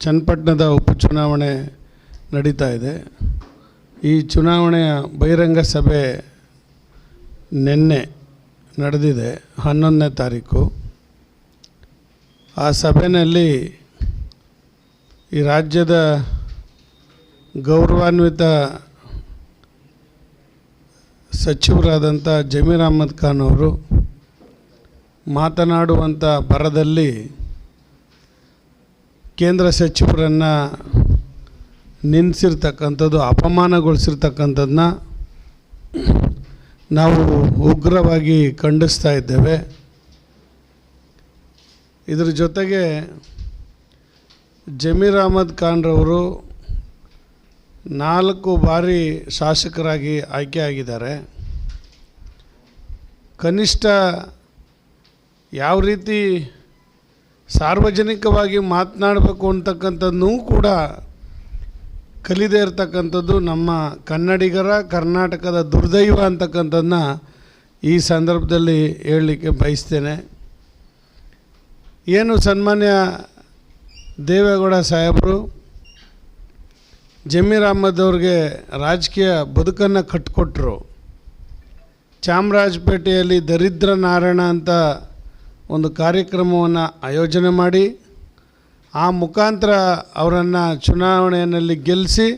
ಚನ್ನಪಟ್ಟಣದ ಉಪಚುನಾವಣೆ ನಡೀತಾ ಇದೆ. ಈ ಚುನಾವಣೆಯ ಬಹಿರಂಗ ಸಭೆ ನಿನ್ನೆ ನಡೆದಿದೆ, ಹನ್ನೊಂದನೇ ತಾರೀಕು. ಆ ಸಭೆಯಲ್ಲಿ ಈ ರಾಜ್ಯದ ಗೌರವಾನ್ವಿತ ಸಚಿವರಾದಂಥ ಜಮೀರ್ ಅಹ್ಮದ್ ಖಾನ್ ಅವರು ಮಾತನಾಡುವಂಥ ಬರದಲ್ಲಿ ಕೇಂದ್ರ ಸಚಿವರನ್ನು ನಿನ್ಸಿರ್ತಕ್ಕಂಥದ್ದು ಅಪಮಾನಗೊಳಿಸಿರ್ತಕ್ಕಂಥದ್ದನ್ನ ನಾವು ಉಗ್ರವಾಗಿ ಖಂಡಿಸ್ತಾ ಇದ್ದೇವೆ. ಇದರ ಜೊತೆಗೆ ಜಮೀರ್ ಅಹಮದ್ ಖಾನ್ರವರು ನಾಲ್ಕು ಬಾರಿ ಶಾಸಕರಾಗಿ ಆಯ್ಕೆಯಾಗಿದ್ದಾರೆ ಕನಿಷ್ಠ ಯಾವ ರೀತಿ ಸಾರ್ವಜನಿಕವಾಗಿ ಮಾತನಾಡಬೇಕು ಅಂತಕ್ಕಂಥದ್ದನ್ನೂ ಕೂಡ ಕಲಿದೇ ಇರತಕ್ಕಂಥದ್ದು ನಮ್ಮ ಕನ್ನಡಿಗರ, ಕರ್ನಾಟಕದ ದುರ್ದೈವ ಅಂತಕ್ಕಂಥದ್ದನ್ನ ಈ ಸಂದರ್ಭದಲ್ಲಿ ಹೇಳಲಿಕ್ಕೆ ಬಯಸ್ತೇನೆ. ಏನು ಸನ್ಮಾನ್ಯ ದೇವೇಗೌಡ ಸಾಹೇಬರು, ಜಮೀರ್ ಅಹ್ಮದ್ ಅವ್ರಿಗೆ ರಾಜಕೀಯ ಬದುಕನ್ನು ಕಟ್ಟಿಕೊಟ್ರು ಚಾಮರಾಜಪೇಟೆಯಲ್ಲಿ ದರಿದ್ರ ನಾರಾಯಣ ಅಂತ ಒಂದು ಕಾರ್ಯಕ್ರಮವನ್ನು ಆಯೋಜನೆ ಮಾಡಿ, ಆ ಮುಖಾಂತರ ಅವರನ್ನು ಚುನಾವಣೆಯಲ್ಲಿ ಗೆಲ್ಲಿಸಿ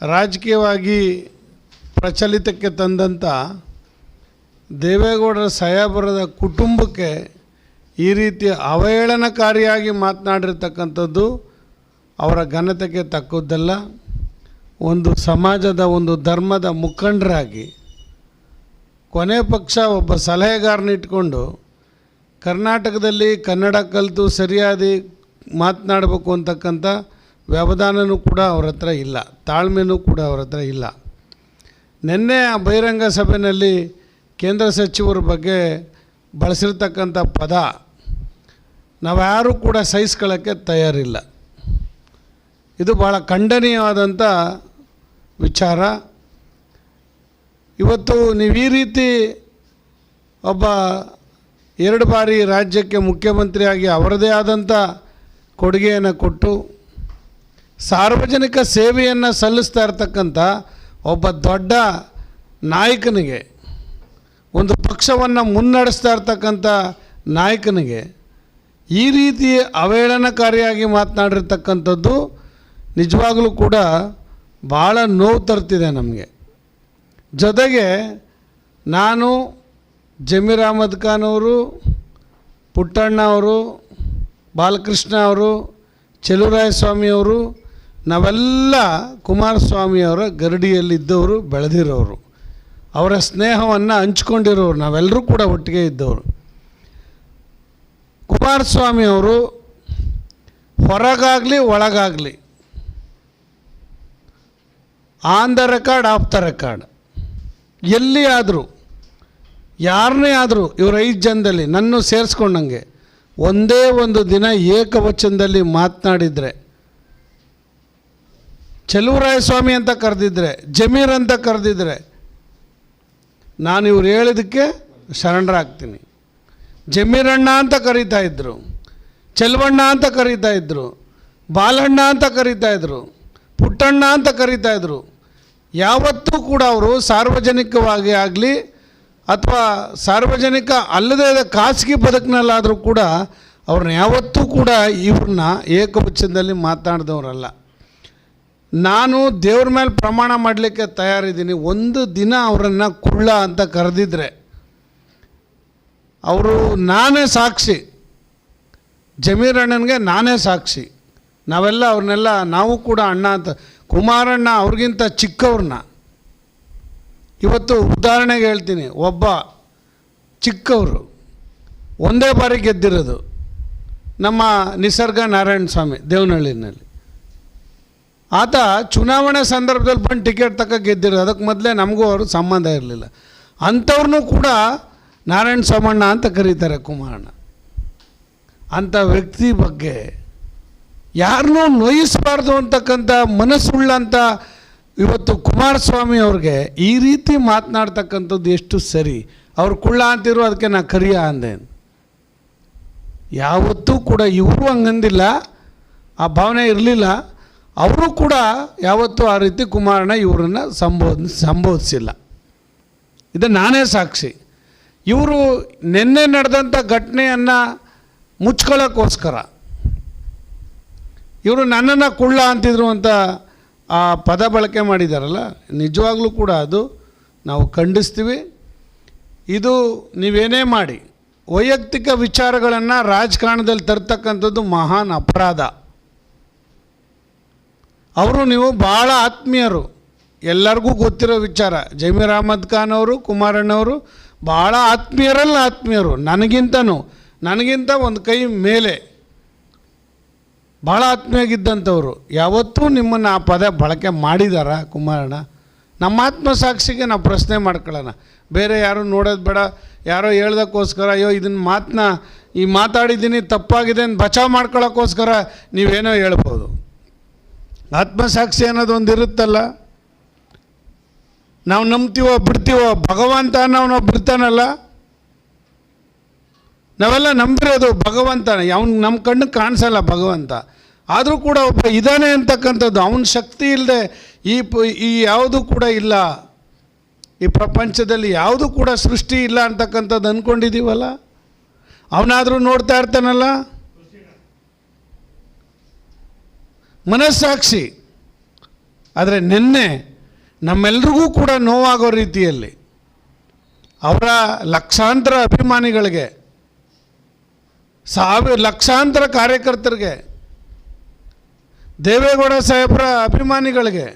ರಾಜಕೀಯವಾಗಿ ಪ್ರಚಲಿತಕ್ಕೆ ತಂದಂಥ ದೇವೇಗೌಡರ ಸಾಹೇಬರದ ಕುಟುಂಬಕ್ಕೆ ಈ ರೀತಿ ಅವಹೇಳನಕಾರಿಯಾಗಿ ಮಾತನಾಡಿರ್ತಕ್ಕಂಥದ್ದು ಅವರ ಘನತೆಗೆ ತಕ್ಕದ್ದಲ್ಲ. ಒಂದು ಸಮಾಜದ, ಒಂದು ಧರ್ಮದ ಮುಖಂಡರಾಗಿ ಕೊನೆ ಪಕ್ಷ ಒಬ್ಬ ಸಲಹೆಗಾರನ ಇಟ್ಕೊಂಡು ಕರ್ನಾಟಕದಲ್ಲಿ ಕನ್ನಡ ಕಲಿತು ಸರಿಯಾಗಿ ಮಾತನಾಡಬೇಕು ಅಂತಕ್ಕಂಥ ವ್ಯವಧಾನವೂ ಕೂಡ ಅವ್ರ ಹತ್ರ ಇಲ್ಲ, ತಾಳ್ಮೆನೂ ಕೂಡ ಅವ್ರ ಹತ್ರ ಇಲ್ಲ. ನಿನ್ನೆ ಆ ಬಹಿರಂಗ ಸಭೆಯಲ್ಲಿ ಕೇಂದ್ರ ಸಚಿವರ ಬಗ್ಗೆ ಬಳಸಿರ್ತಕ್ಕಂಥ ಪದ ನಾವ್ಯಾರೂ ಕೂಡ ಸಹಿಸ್ಕೊಳ್ಳೋಕ್ಕೆ ತಯಾರಿಲ್ಲ. ಇದು ಭಾಳ ಖಂಡನೀಯವಾದಂಥ ವಿಚಾರ. ಇವತ್ತು ನೀವು ಈ ರೀತಿ ಒಬ್ಬ ಎರಡು ಬಾರಿ ರಾಜ್ಯಕ್ಕೆ ಮುಖ್ಯಮಂತ್ರಿಯಾಗಿ ಅವರದೇ ಆದಂಥ ಕೊಡುಗೆಯನ್ನು ಕೊಟ್ಟು ಸಾರ್ವಜನಿಕ ಸೇವೆಯನ್ನು ಸಲ್ಲಿಸ್ತಾ ಇರ್ತಕ್ಕಂಥ ಒಬ್ಬ ದೊಡ್ಡ ನಾಯಕನಿಗೆ, ಒಂದು ಪಕ್ಷವನ್ನು ಮುನ್ನಡೆಸ್ತಾ ಇರ್ತಕ್ಕಂಥ ನಾಯಕನಿಗೆ ಈ ರೀತಿ ಅವಹೇಳನಕಾರಿಯಾಗಿ ಮಾತನಾಡಿರ್ತಕ್ಕಂಥದ್ದು ನಿಜವಾಗಲೂ ಕೂಡ ಭಾಳ ನೋವು ತರ್ತಿದೆ ನಮಗೆ. ಜೊತೆಗೆ ನಾನು ಜಮೀರ್ ಅಹಮದ್ ಖಾನ್ ಅವರು, ಪುಟ್ಟಣ್ಣ ಅವರು, ಬಾಲಕೃಷ್ಣ ಅವರು ಸ್ವಾಮಿಯವರು ನಾವೆಲ್ಲ ಕುಮಾರಸ್ವಾಮಿಯವರ ಗರಡಿಯಲ್ಲಿದ್ದವರು, ಬೆಳೆದಿರೋರು. ಅವರ ಸ್ನೇಹವನ್ನು ಹಂಚ್ಕೊಂಡಿರೋರು, ನಾವೆಲ್ಲರೂ ಕೂಡ ಒಟ್ಟಿಗೆ ಇದ್ದವರು. ಕುಮಾರಸ್ವಾಮಿ ಅವರು ಹೊರಗಾಗಲಿ, ಒಳಗಾಗಲಿ. On the record, off the record. ಎಲ್ಲಿ ಆದರೂ. ಯಾರನ್ನೇ ಆದರೂ ಇವರು ಐದು ಜನದಲ್ಲಿ ನನ್ನ ಸೇರಿಸ್ಕೊಂಡಂಗೆ ಒಂದೇ ಒಂದು ದಿನ ಏಕವಚನದಲ್ಲಿ ಮಾತನಾಡಿದರೆ ಚೆಲುವರಾಯ ಸ್ವಾಮಿ ಅಂತ ಕರೆದಿದ್ರೆ, ಜಮೀರ್ ಅಂತ ಕರೆದಿದ್ರೆ, ನಾನು ಇವ್ರು ಹೇಳಿದ್ದಕ್ಕೆ ಶರಣರಾಗ್ತೀನಿ. ಜಮೀರಣ್ಣ ಅಂತ ಕರೀತಾ ಇದ್ದರು ಚೆಲುವಣ್ಣ ಅಂತ ಕರೀತಾ ಇದ್ದರು ಬಾಲಣ್ಣ ಅಂತ ಕರೀತಾ ಇದ್ದರು ಪುಟ್ಟಣ್ಣ ಅಂತ ಕರೀತಾ ಇದ್ದರು ಯಾವತ್ತೂ ಕೂಡ ಅವರು ಸಾರ್ವಜನಿಕವಾಗಿ ಆಗಲಿ ಅಥವಾ ಸಾರ್ವಜನಿಕ ಅಲ್ಲದೇ ಖಾಸಗಿ ಬದುಕಿನಲ್ಲಾದರೂ ಕೂಡ ಅವ್ರನ್ನ ಯಾವತ್ತೂ ಕೂಡ ಇವ್ರನ್ನ ಏಕವಚನದಲ್ಲಿ ಮಾತನಾಡಿದವರಲ್ಲ ನಾನು ದೇವ್ರ ಮೇಲೆ ಪ್ರಮಾಣ ಮಾಡಲಿಕ್ಕೆ ತಯಾರಿದ್ದೀನಿ. ಒಂದು ದಿನ ಅವರನ್ನು ಕುಳ್ಳ ಅಂತ ಕರೆದಿದ್ರೆ ಅವರು ನಾನೇ ಸಾಕ್ಷಿ. ಜಮೀರಣ್ಣನಿಗೆ ನಾನೇ ಸಾಕ್ಷಿ. ನಾವೆಲ್ಲ ಅವ್ರನ್ನೆಲ್ಲ ನಾವು ಕೂಡ ಅಣ್ಣ ಅಂತ ಕುಮಾರಣ್ಣ ಅವ್ರಿಗಿಂತ ಚಿಕ್ಕವ್ರನ್ನ. ಇವತ್ತು ಉದಾಹರಣೆಗೆ ಹೇಳ್ತೀನಿ, ಒಬ್ಬ ಚಿಕ್ಕವರು, ಒಂದೇ ಬಾರಿ ಗೆದ್ದಿರೋದು ನಮ್ಮ ನಿಸರ್ಗ ನಾರಾಯಣ ಸ್ವಾಮಿ ದೇವನಹಳ್ಳಿನಲ್ಲಿ. ಆತ ಚುನಾವಣೆ ಸಂದರ್ಭದಲ್ಲಿ ಬಂದು ಟಿಕೆಟ್ ತಕ್ಕ ಗೆದ್ದಿರೋದು, ಅದಕ್ಕೆ ಮೊದಲೇ ನಮಗೂ ಅವರು ಸಂಬಂಧ ಇರಲಿಲ್ಲ. ಅಂಥವ್ರನ್ನೂ ಕೂಡ ನಾರಾಯಣ ಸೋಮಣ್ಣ ಅಂತ ಕರೀತಾರೆ ಕುಮಾರಣ್ಣ. ಅಂಥ ವ್ಯಕ್ತಿ ಬಗ್ಗೆ ಯಾರನ್ನೂ ನೋಯಿಸಬಾರ್ದು ಅಂತಕ್ಕಂಥ ಮನಸ್ಸುಳ್ಳಂಥ ಇವತ್ತು ಕುಮಾರಸ್ವಾಮಿ ಅವ್ರಿಗೆ ಈ ರೀತಿ ಮಾತನಾಡ್ತಕ್ಕಂಥದ್ದು ಎಷ್ಟು ಸರಿ. ಅವ್ರು ಕುಳ್ಳ ಅಂತಿರು ಅದಕ್ಕೆ ನಾ ಕರಿಯ ಅಂದೆ. ಯಾವತ್ತೂ ಕೂಡ ಇವರು ಹಂಗಂದಿಲ್ಲ, ಆ ಭಾವನೆ ಇರಲಿಲ್ಲ. ಅವರು ಕೂಡ ಯಾವತ್ತೂ ಆ ರೀತಿ ಕುಮಾರನ ಇವರನ್ನು ಸಂಬೋಧ, ಸಂಬೋಧಿಸಿಲ್ಲ. ಇದು ನಾನೇ ಸಾಕ್ಷಿ. ಇವರು ನಿನ್ನೆ ನಡೆದಂಥ ಘಟನೆಯನ್ನು ಮುಚ್ಕೊಳ್ಳೋಕ್ಕೋಸ್ಕರ ಇವರು ನನ್ನನ್ನು ಕುಳ್ಳ ಅಂತಿದ್ರು ಅಂತ ಆ ಪದ ಬಳಕೆ ಮಾಡಿದಾರಲ್ಲ, ನಿಜವಾಗ್ಲೂ ಕೂಡ ಅದು ನಾವು ಖಂಡಿಸ್ತೀವಿ. ಇದು ನೀವೇನೇ ಮಾಡಿ, ವೈಯಕ್ತಿಕ ವಿಚಾರಗಳನ್ನು ರಾಜಕಾರಣದಲ್ಲಿ ತರ್ತಕ್ಕಂಥದ್ದು ಮಹಾನ್ ಅಪರಾಧ. ಅವರು ನೀವು ಭಾಳ ಆತ್ಮೀಯರು, ಎಲ್ಲರಿಗೂ ಗೊತ್ತಿರೋ ವಿಚಾರ, ಜಮೀರ್ ಅಹಮದ್ ಖಾನ್ ಅವರು ಕುಮಾರಣ್ಣವರು ಭಾಳ ಆತ್ಮೀಯರಲ್ಲ ಆತ್ಮೀಯರು, ನನಗಿಂತನೂ, ನನಗಿಂತ ಒಂದು ಕೈ ಮೇಲೆ. ಭಾಳ ಆತ್ಮೀಯಾಗಿದ್ದಂಥವ್ರು ಯಾವತ್ತೂ ನಿಮ್ಮನ್ನು ಆ ಪದ ಬಳಕೆ ಮಾಡಿದಾರ ಕುಮಾರಣ್ಣ? ನಮ್ಮ ಆತ್ಮ ಸಾಕ್ಷಿಗೆ ನಾವು ಪ್ರಶ್ನೆ ಮಾಡ್ಕೊಳ್ಳೋಣ. ಬೇರೆ ಯಾರು ನೋಡೋದು ಬೇಡ, ಯಾರೋ ಹೇಳ್ದಕ್ಕೋಸ್ಕರ, ಅಯ್ಯೋ ಇದನ್ನ ಮಾತನ್ನ ಈ ಮಾತಾಡಿದ್ದೀನಿ, ತಪ್ಪಾಗಿದೆ ಅಂತ ಬಚಾವ್ ಮಾಡ್ಕೊಳ್ಳೋಕ್ಕೋಸ್ಕರ ನೀವೇನೋ ಹೇಳ್ಬೋದು. ಆತ್ಮಸಾಕ್ಷಿ ಅನ್ನೋದು ಒಂದು ಇರುತ್ತಲ್ಲ. ನಾವು ನಂಬ್ತೀವೋ ಬಿಡ್ತೀವೋ ಭಗವಂತ ನಾವು ಬಿಡ್ತಾನಲ್ಲ ನಾವೆಲ್ಲ ನಂಬಿರೋದು ಭಗವಂತನ. ಅವ್ನು ನಮ್ಮ ಕಣ್ಣು ಕಾಣಿಸಲ್ಲ ಭಗವಂತ. ಆದರೂ ಕೂಡ ಒಬ್ಬ ಇದ್ದಾನೆ ಅಂತಕ್ಕಂಥದ್ದು, ಅವನ ಶಕ್ತಿ ಇಲ್ಲದೆ ಈ ಪ, ಈ ಯಾವುದು ಕೂಡ ಇಲ್ಲ. ಈ ಪ್ರಪಂಚದಲ್ಲಿ ಯಾವುದು ಕೂಡ ಸೃಷ್ಟಿ ಇಲ್ಲ ಅಂತಕ್ಕಂಥದ್ದು ಅಂದ್ಕೊಂಡಿದ್ದೀವಲ್ಲ ಅವನಾದರೂ ನೋಡ್ತಾ ಇರ್ತಾನಲ್ಲ? ಮನಸ್ಸಾಕ್ಷಿ. ಆದರೆ ನಿನ್ನೆ ನಮ್ಮೆಲ್ರಿಗೂ ಕೂಡ ನೋವಾಗೋ ರೀತಿಯಲ್ಲಿ ಅವರ ಲಕ್ಷಾಂತರ ಅಭಿಮಾನಿಗಳಿಗೆ ಸಾವಿರ ಲಕ್ಷಾಂತರ ಕಾರ್ಯಕರ್ತರಿಗೆ, ದೇವೇಗೌಡ ಸಾಹೇಬರ ಅಭಿಮಾನಿಗಳಿಗೆ,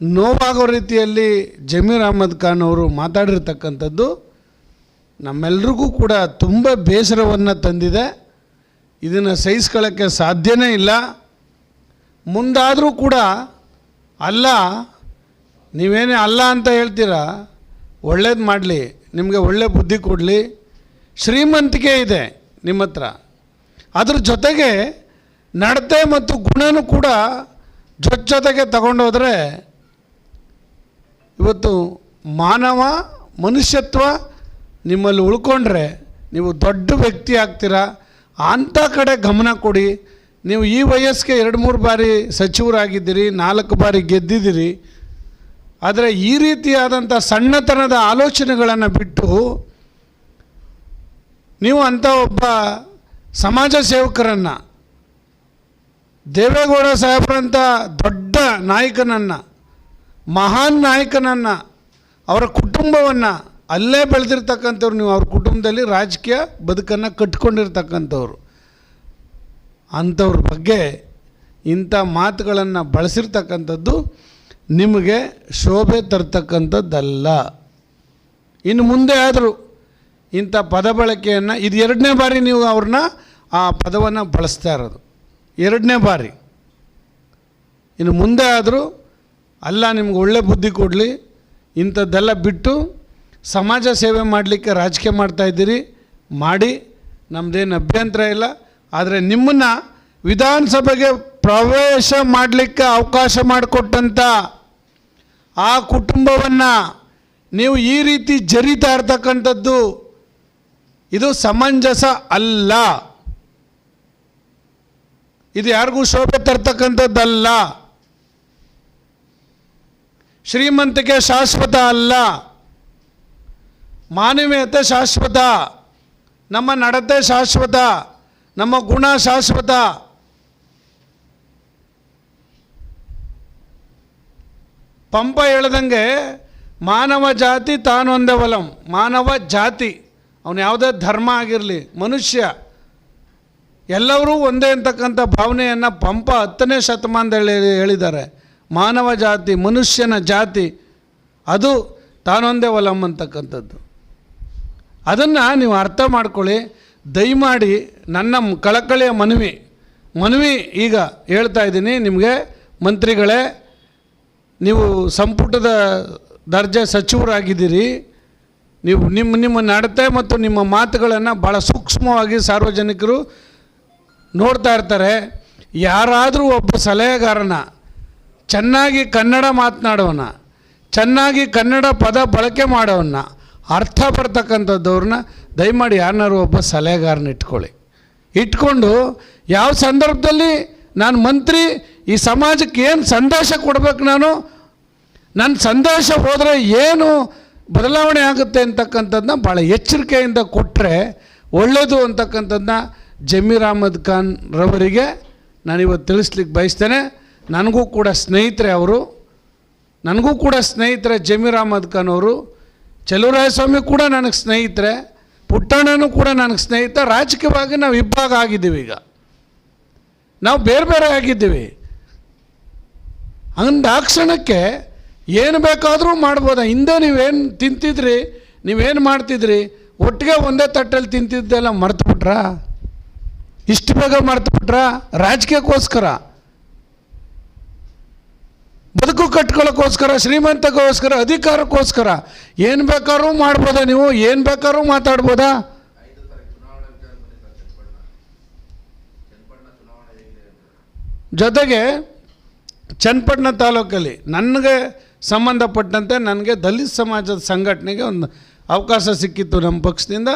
ನೋವಾಗೋ ರೀತಿಯಲ್ಲಿ ಜಮೀರ್ ಅಹಮದ್ ಖಾನ್ ಅವರು ಮಾತಾಡಿರ್ತಕ್ಕಂಥದ್ದು ನಮ್ಮೆಲ್ರಿಗೂ ಕೂಡ ತುಂಬ ಬೇಸರವನ್ನು ತಂದಿದೆ. ಇದನ್ನು ಸಹಿಸ್ಕೊಳ್ಳೋಕ್ಕೆ ಸಾಧ್ಯನೇ ಇಲ್ಲ. ಮುಂದಾದರೂ ಕೂಡ ಅಲ್ಲ, ನೀವೇನೇ ಅಲ್ಲ ಅಂತ ಹೇಳ್ತೀರಾ? ಒಳ್ಳೇದು ಮಾಡಲಿ, ನಿಮಗೆ ಒಳ್ಳೆ ಬುದ್ಧಿ ಕೊಡಲಿ. ಶ್ರೀಮಂತಿಕೆ ಇದೆ ನಿಮ್ಮ ಹತ್ರ. ಅದ್ರ ಜೊತೆಗೆ ನಡತೆ ಮತ್ತು ಗುಣನೂ ಕೂಡ ಜೊತೆ ಜೊತೆಗೆ ತಗೊಂಡೋದ್ರೆ ಇವತ್ತು ಮಾನವ, ಮನುಷ್ಯತ್ವ ನಿಮ್ಮಲ್ಲಿ ಉಳ್ಕೊಂಡ್ರೆ ನೀವು ದೊಡ್ಡ ವ್ಯಕ್ತಿ ಆಗ್ತೀರಾ? ಅಂಥ ಕಡೆ ಗಮನ ಕೊಡಿ. ನೀವು ಈ ವಯಸ್ಸಿಗೆ ಎರಡು ಮೂರು ಬಾರಿ ಸಚಿವರಾಗಿದ್ದೀರಿ, ನಾಲ್ಕು ಬಾರಿ ಗೆದ್ದಿದ್ದೀರಿ. ಆದರೆ ಈ ರೀತಿಯಾದಂಥ ಸಣ್ಣತನದ ಆಲೋಚನೆಗಳನ್ನು ಬಿಟ್ಟು ನೀವು ಅಂಥ ಒಬ್ಬ ಸಮಾಜ ಸೇವಕರನ್ನು, ದೇವೇಗೌಡ ಸಾಹೇಬರಂಥ ದೊಡ್ಡ ನಾಯಕನನ್ನು, ಮಹಾನ್ ನಾಯಕನನ್ನು, ಅವರ ಕುಟುಂಬವನ್ನು ಅಲ್ಲೇ ಬೆಳೆದಿರ್ತಕ್ಕಂಥವ್ರು ನೀವು ಅವ್ರ ಕುಟುಂಬದಲ್ಲಿ ರಾಜಕೀಯ ಬದುಕನ್ನು ಕಟ್ಕೊಂಡಿರ್ತಕ್ಕಂಥವ್ರು. ಅಂಥವ್ರ ಬಗ್ಗೆ ಇಂಥ ಮಾತುಗಳನ್ನು ಬಳಸಿರ್ತಕ್ಕಂಥದ್ದು ನಿಮಗೆ ಶೋಭೆ ತರ್ತಕ್ಕಂಥದ್ದಲ್ಲ. ಇನ್ನು ಮುಂದೆ ಆದರೂ ಇಂಥ ಪದ ಬಳಕೆಯನ್ನು ಇದು ಎರಡನೇ ಬಾರಿ ನೀವು ಅವ್ರನ್ನ ಆ ಪದವನ್ನು ಬಳಸ್ತಾ ಇರೋದು. ಎರಡನೇ ಬಾರಿ. ಇನ್ನು ಮುಂದೆ ಆದರೂ ಅಲ್ಲ, ನಿಮ್ಗೆ ಒಳ್ಳೆ ಬುದ್ಧಿ ಕೊಡಲಿ, ಇಂಥದ್ದೆಲ್ಲ ಬಿಟ್ಟು ಸಮಾಜ ಸೇವೆ ಮಾಡಲಿಕ್ಕೆ ರಾಜಕೀಯ ಮಾಡ್ತಾಯಿದ್ದೀರಿ ಮಾಡಿ ನಮ್ಮದೇನು ಅಭ್ಯಂತರ ಇಲ್ಲ, ಆದರೆ ನಿಮ್ಮನ್ನು ವಿಧಾನಸಭೆಗೆ ಪ್ರವೇಶ ಮಾಡಲಿಕ್ಕೆ ಅವಕಾಶ ಮಾಡಿಕೊಟ್ಟಂಥ ಆ ಕುಟುಂಬವನ್ನು ನೀವು ಈ ರೀತಿ ಜರಿತಾ ಇರ್ತಕ್ಕಂಥದ್ದು ಸಮಂಜಸ ಅಲ್ಲ. ಇದು ಯಾರಿಗೂ ಶೋಭೆ ತರ್ತಕ್ಕಂಥದ್ದಲ್ಲ. ಶ್ರೀಮಂತಿಕೆ ಶಾಶ್ವತ ಅಲ್ಲ. ಮಾನವೀಯತೆ ಶಾಶ್ವತ. ನಮ್ಮ ನಡತೆ ಶಾಶ್ವತ. ನಮ್ಮ ಗುಣ ಶಾಶ್ವತ. ಪಂಪ ಹೇಳ್ದಂಗೆ ಮಾನವ ಜಾತಿ ತಾನೊಂದೇ ಒಲಂ, ಮಾನವ ಜಾತಿ. ಅವನು ಯಾವುದೇ ಧರ್ಮ ಆಗಿರಲಿ, ಮನುಷ್ಯ ಎಲ್ಲರೂ ಒಂದೇ ಅಂತಕ್ಕಂಥ ಭಾವನೆಯನ್ನು ಪಂಪ ಹತ್ತನೇ ಶತಮಾನದಲ್ಲಿ ಹೇಳಿದ್ದಾರೆ. ಮಾನವ ಜಾತಿ, ಮನುಷ್ಯನ ಜಾತಿ, ಅದು ತಾನೊಂದೇ ಒಲಂ ಅಂತಕ್ಕಂಥದ್ದು. ಅದನ್ನು ನೀವು ಅರ್ಥ ಮಾಡ್ಕೊಳ್ಳಿ. ದಯಮಾಡಿ ನನ್ನ ಕಳಕಳಿಯ ಮನವಿ ಮನವಿ ಈಗ ಹೇಳ್ತಾ ಇದ್ದೀನಿ. ನಿಮಗೆ ಮಂತ್ರಿಗಳೇ, ನೀವು ಸಂಪುಟದ ದರ್ಜೆ ಸಚಿವರಾಗಿದ್ದೀರಿ. ನೀವು ನಿಮ್ಮ ನಿಮ್ಮ ನಡತೆ ಮತ್ತು ನಿಮ್ಮ ಮಾತುಗಳನ್ನು ಭಾಳ ಸೂಕ್ಷ್ಮವಾಗಿ ಸಾರ್ವಜನಿಕರು ನೋಡ್ತಾ ಇರ್ತಾರೆ. ಯಾರಾದರೂ ಒಬ್ಬ ಸಲಹೆಗಾರನ ಚೆನ್ನಾಗಿ ಕನ್ನಡ ಮಾತನಾಡೋನ ಚೆನ್ನಾಗಿ ಕನ್ನಡ ಪದ ಬಳಕೆ ಮಾಡೋನ್ನ ಅರ್ಥ ಬರ್ತಕ್ಕಂಥದ್ದವ್ರನ್ನ ದಯಮಾಡಿ ಯಾರನ್ನಾರು ಒಬ್ಬ ಸಲಹೆಗಾರನ ಇಟ್ಕೊಳ್ಳಿ. ಇಟ್ಕೊಂಡು ಯಾವ ಸಂದರ್ಭದಲ್ಲಿ ನಾನು ಮಂತ್ರಿ, ಈ ಸಮಾಜಕ್ಕೆ ಏನು ಸಂದೇಶ ಕೊಡಬೇಕು ನಾನು? ನನ್ನ ಸಂದೇಶ ಹೋದರೆ ಏನು? ಬದಲಾವಣೆ ಆಗುತ್ತೆ ಅಂತಕ್ಕಂಥದ್ದನ್ನ ಭಾಳ ಎಚ್ಚರಿಕೆಯಿಂದ ಕೊಟ್ಟರೆ ಒಳ್ಳೆಯದು ಅಂತಕ್ಕಂಥದ್ದನ್ನ ಜಮೀರ್ ಅಹಮದ್ ಖಾನ್ ರವರಿಗೆ ನಾನಿವತ್ತು ತಿಳಿಸ್ಲಿಕ್ಕೆ ಬಯಸ್ತೇನೆ. ನನಗೂ ಕೂಡ ಸ್ನೇಹಿತರೆ ಅವರು, ನನಗೂ ಕೂಡ ಸ್ನೇಹಿತರೆ ಜಮೀರ್ ಅಹಮದ್ ಖಾನ್ ಅವರು ಚಲುವರಾಯಸ್ವಾಮಿ ಕೂಡ ನನಗೆ ಸ್ನೇಹಿತರೆ, ಪುಟ್ಟಣ್ಣನೂ ಕೂಡ ನನಗೆ ಸ್ನೇಹಿತ, ರಾಜಕೀಯವಾಗಿ ನಾವು ಇಬ್ಬಾಗ ಆಗಿದ್ದೀವಿ ಈಗ. ನಾವು ಬೇರೆ ಬೇರೆ ಆಗಿದ್ದೀವಿ. ಅಂದಾಕ್ಷಣಕ್ಕೆ ಏನು ಬೇಕಾದರೂ ಮಾಡ್ಬೋದ. ಹಿಂದೆ ನೀವೇನು ತಿಂತಿದ್ರಿ, ನೀವೇನು ಮಾಡ್ತಿದ್ರಿ, ಒಟ್ಟಿಗೆ ಒಂದೇ ತಟ್ಟಲ್ಲಿ ತಿಂತಿದ್ದೆಲ್ಲ ಮರ್ತುಬಿಟ್ರಾ? ಇಷ್ಟು ಬೇಗ ಮರ್ತುಬಿಟ್ರಾ? ರಾಜಕೀಯಕ್ಕೋಸ್ಕರ? ಬದುಕು ಕಟ್ಕೊಳ್ಳೋಕ್ಕೋಸ್ಕರ, ಶ್ರೀಮಂತಕ್ಕೋಸ್ಕರ, ಅಧಿಕಾರಕ್ಕೋಸ್ಕರ ಏನು ಬೇಕಾದ್ರೂ ಮಾಡ್ಬೋದಾ ನೀವು? ಏನು ಬೇಕಾದ್ರೂ ಮಾತಾಡ್ಬೋದಾ? ಜೊತೆಗೆ ಚನ್ನಪಟ್ಟಣ ತಾಲೂಕಲ್ಲಿ ನನಗೆ ಸಂಬಂಧಪಟ್ಟಂತೆ ನನಗೆ ದಲಿತ ಸಮಾಜದ ಸಂಘಟನೆಗೆ ಒಂದು ಅವಕಾಶ ಸಿಕ್ಕಿತ್ತು ನಮ್ಮ ಪಕ್ಷದಿಂದ.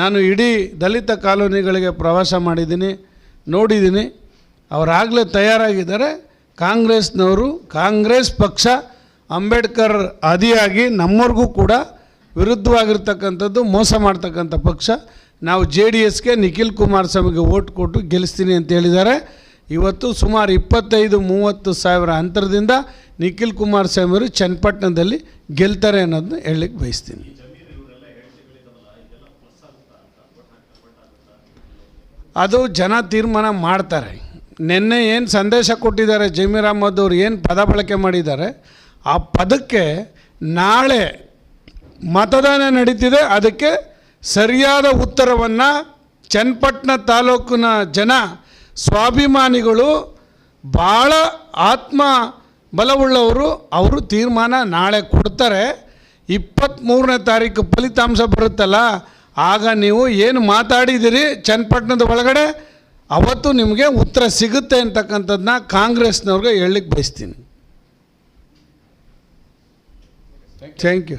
ನಾನು ಇಡೀ ದಲಿತ ಕಾಲೋನಿಗಳಿಗೆ ಪ್ರವಾಸ ಮಾಡಿದ್ದೀನಿ, ನೋಡಿದ್ದೀನಿ. ಅವರಾಗಲೇ ತಯಾರಾಗಿದ್ದಾರೆ. ಕಾಂಗ್ರೆಸ್ನವರು, ಕಾಂಗ್ರೆಸ್ ಪಕ್ಷ, ಅಂಬೇಡ್ಕರ್ ಆದಿಯಾಗಿ ನಮ್ಮವ್ರಿಗೂ ಕೂಡ ವಿರುದ್ಧವಾಗಿರ್ತಕ್ಕಂಥದ್ದು, ಮೋಸ ಮಾಡ್ತಕ್ಕಂಥ ಪಕ್ಷ. ನಾವು ಜೆ ಡಿ ಎಸ್ಗೆ ನಿಖಿಲ್ ಕುಮಾರಸ್ವಾಮಿಗೆ ಓಟ್ ಕೊಟ್ಟು ಗೆಲ್ಲಿಸ್ತೀನಿ ಅಂತ ಹೇಳಿದ್ದಾರೆ. ಇವತ್ತು ಸುಮಾರು ಇಪ್ಪತ್ತೈದು, ಮೂವತ್ತು ಸಾವಿರ ಅಂತರದಿಂದ ನಿಖಿಲ್ ಕುಮಾರಸ್ವಾಮಿ ಅವರು ಚನ್ನಪಟ್ಟಣದಲ್ಲಿ ಗೆಲ್ತಾರೆ ಅನ್ನೋದನ್ನ ಹೇಳಲಿಕ್ಕೆ ಬಯಸ್ತೀನಿ. ಅದು ಜನ ತೀರ್ಮಾನ ಮಾಡ್ತಾರೆ. ನಿನ್ನೆ ಏನು ಸಂದೇಶ ಕೊಟ್ಟಿದ್ದಾರೆ, ಜಮೀರ್ ಅಹಮದ್ ಅವರು ಏನು ಪದ ಬಳಕೆ ಮಾಡಿದ್ದಾರೆ, ಆ ಪದಕ್ಕೆ ನಾಳೆ ಮತದಾನ ನಡೀತಿದೆ, ಅದಕ್ಕೆ ಸರಿಯಾದ ಉತ್ತರವನ್ನು ಚನ್ನಪಟ್ಟಣ ತಾಲೂಕಿನ ಜನ ಸ್ವಾಭಿಮಾನಿಗಳು ಭಾಳ ಆತ್ಮ ಬಲವುಳ್ಳವರು ಅವರು ತೀರ್ಮಾನ ನಾಳೆ ಕೊಡ್ತಾರೆ. ಇಪ್ಪತ್ತ್ಮೂರನೇ ತಾರೀಕು ಫಲಿತಾಂಶ ಬರುತ್ತಲ್ಲ, ಆಗ ನೀವು ಏನು ಮಾತಾಡಿದಿರಿ ಚನ್ನಪಟ್ಟಣದ ಒಳಗಡೆ? ಅವತ್ತು ನಿಮಗೆ ಉತ್ತರ ಸಿಗುತ್ತೆ ಅಂತಕ್ಕಂಥದ್ದನ್ನ ಕಾಂಗ್ರೆಸ್ನವ್ರಿಗೆ ಹೇಳಲಿಕ್ಕೆ ಬಯಸ್ತೀನಿ. Thank you